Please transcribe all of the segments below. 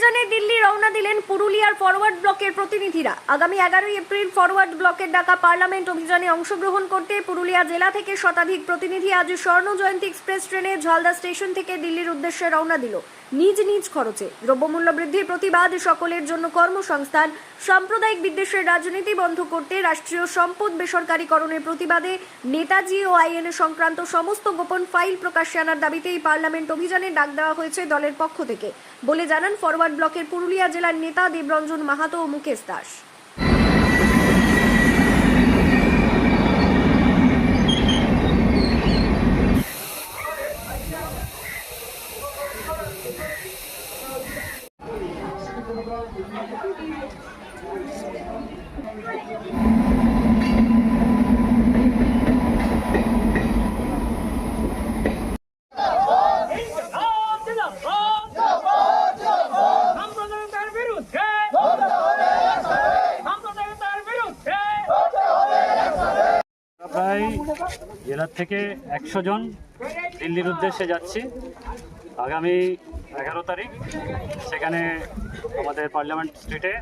অভিযানে দিল্লি রওনা দিলেন পুরুলিয়ার ফরওয়ার্ড ব্লকের প্রতিনিধিরা। আগামী এগারোই এপ্রিল ফরওয়ার্ড ব্লকের ডাকা পার্লামেন্ট অভিযানে অংশগ্রহণ করতে পুরুলিয়া জেলা থেকে শতাধিক প্রতিনিধি আজ স্বর্ণ জয়ন্তী এক্সপ্রেস ট্রেনে ঝালদা স্টেশন থেকে দিল্লির উদ্দেশ্যে রওনা দিল। নিজ নিজ খরচে। দ্রব্যমূল্য বৃদ্ধির প্রতিবাদ সকলের জন্য কর্মসংস্থান। সাম্প্রদায়িক বিদ্বেষের রাজনীতি বন্ধ করতে রাষ্ট্রীয় সম্পদ বেসরকারীকরণের প্রতিবাদে নেতাজি ও আইএনএ সংক্রান্ত সমস্ত গোপন ফাইল প্রকাশ্যে আনার দাবিতে এই পার্লামেন্ট অভিযানে ডাক দেওয়া হয়েছে দলের পক্ষ থেকে। বলে জানান ফরওয়ার্ড ব্লকের পুরুলিয়া জেলার নেতা দেবরঞ্জন মাহাতো ও মুকেশ দাস। সাম্প্রদায়িকতার বিরুদ্ধে সাম্প্রদায়িকতার বিরুদ্ধে প্রায় জেলার থেকে একশো জন দিল্লির উদ্দেশ্যে যাচ্ছি। আগামী এগারো তারিখ, সেখানে আমাদের পার্লামেন্ট স্ট্রিটে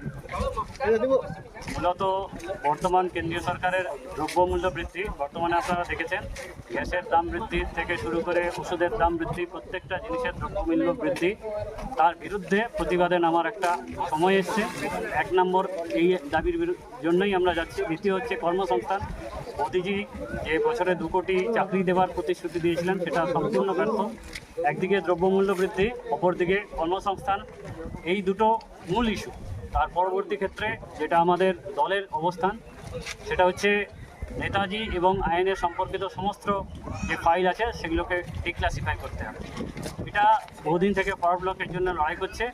মূলত বর্তমান কেন্দ্রীয় সরকারের দ্রব্যমূল্য বৃদ্ধি, বর্তমানে আপনারা দেখেছেন গ্যাসের দাম বৃদ্ধি থেকে শুরু করে ওষুধের দাম বৃদ্ধি, প্রত্যেকটা জিনিসের দ্রব্যমূল্য বৃদ্ধি। তার বিরুদ্ধে প্রতিবাদে নামার একটা সময় এসছে। এক নম্বর এই দাবির বিরু- জন্যই আমরা যাচ্ছি। দ্বিতীয় হচ্ছে কর্মসংস্থান। মোদিজি যে বছরে দু কোটি চাকরি দেওয়ার প্রতিশ্রুতি দিয়েছিলেন, সেটা সম্পূর্ণ ব্যর্থ। একদিকে দ্রব্যমূল্য বৃদ্ধি, অপরদিকে কর্মসংস্থান। এই দুটো মূল ইস্যু তার পরবর্তী ক্ষেত্রে যেটা আমাদের দলের অবস্থান, সেটা হচ্ছে নেতাজি এবং আইনের সম্পর্কিত সমস্ত যে ফাইল আছে, সেগুলোকে ডিক্লাসিফাই করতে হবে। এটা বহুদিন থেকে ফরওয়ার্ড ব্লকের জন্য লড়াই করছে,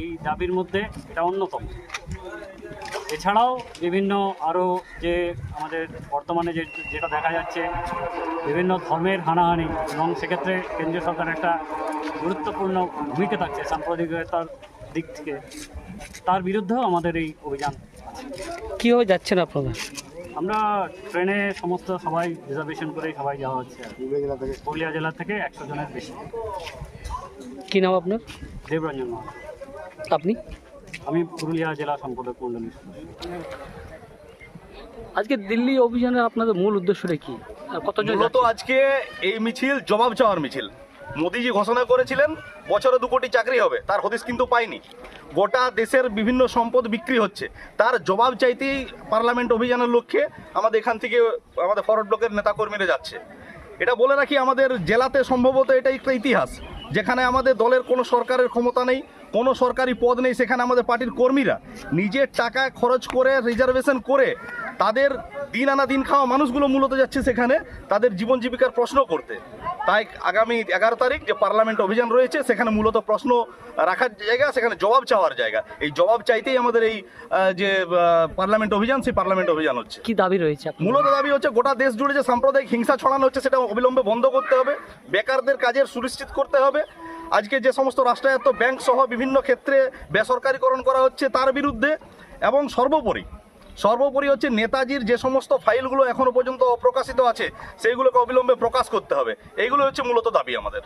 এই দাবির মধ্যে এটা অন্যতম। এছাড়াও বিভিন্ন আরও যে আমাদের বর্তমানে যে যেটা দেখা যাচ্ছে, বিভিন্ন ধর্মের হানাহানি এবং সেক্ষেত্রে কেন্দ্রীয় সরকার একটা গুরুত্বপূর্ণ ভূমিকা থাকছে, সাম্প্রদায়িকতার দিক থেকে। তার বিরুদ্ধেও আমাদের এই অভিযান। কীভাবে যাচ্ছেন আপনারা? আমরা ট্রেনে সমস্ত সবাই রিজার্ভেশন করেই সবাই যাওয়া হচ্ছে। আর পুরুলিয়া জেলা থেকে একশো জনের বেশি। কী নাম আপনার? দেবরঞ্জন আপনি? আমি পুরুলিয়া জেলা সম্পাদক মণ্ডলী আজকে দিল্লি অভিযানের আপনাদের মূল উদ্দেশ্যটা কি? কতজন মূলত আজকে এই মিছিল জবাব চাওয়ার মিছিল। মোদিজি ঘোষণা করেছিলেন, বছরে দু কোটি চাকরি হবে। তার হদিস কিন্তু পাইনি। গোটা দেশের বিভিন্ন সম্পদ বিক্রি হচ্ছে। তার জবাব চাইতেই পার্লামেন্ট অভিযানের লক্ষ্যে আমাদের এখান থেকে আমাদের ফরওয়ার্ড ব্লকের নেতাকর্মীরা যাচ্ছে। এটা বলে রাখি, আমাদের জেলাতে সম্ভবত এটা একটা ইতিহাস, যেখানে আমাদের দলের কোনো সরকারের ক্ষমতা নেই, কোনো সরকারি পদ নেই, সেখানে আমাদের পার্টির কর্মীরা নিজের টাকা খরচ করে রিজার্ভেশন করে তাদের দিন আনা দিন খাওয়া মানুষগুলো মূলত যাচ্ছে সেখানে, তাদের জীবন জীবিকার প্রশ্ন করতে। তাই আগামী এগারো তারিখ যে পার্লামেন্ট অভিযান রয়েছে সেখানে মূলত প্রশ্ন রাখার জায়গা সেখানে জবাব চাওয়ার জায়গা। এই জবাব চাইতেই আমাদের এই যে পার্লামেন্ট অভিযান সেই পার্লামেন্ট অভিযান হচ্ছে। কি দাবি রয়েছে মূলত দাবি হচ্ছে গোটা দেশ জুড়ে যে সাম্প্রদায়িক হিংসা ছড়ানো হচ্ছে সেটা অবিলম্বে বন্ধ করতে হবে। বেকারদের কাজের সুনিশ্চিত করতে হবে। আজকে যে সমস্ত রাষ্ট্রায়ত্ত ব্যাংক সহ বিভিন্ন ক্ষেত্রে বেসরকারীকরণ করা হচ্ছে তার বিরুদ্ধে। এবং সর্বোপরি সর্বোপরি হচ্ছে নেতাজির যে সমস্ত ফাইলগুলো এখনও পর্যন্ত অপ্রকাশিত আছে, সেইগুলোকে অবিলম্বে প্রকাশ করতে হবে। এইগুলো হচ্ছে মূলত দাবি আমাদের।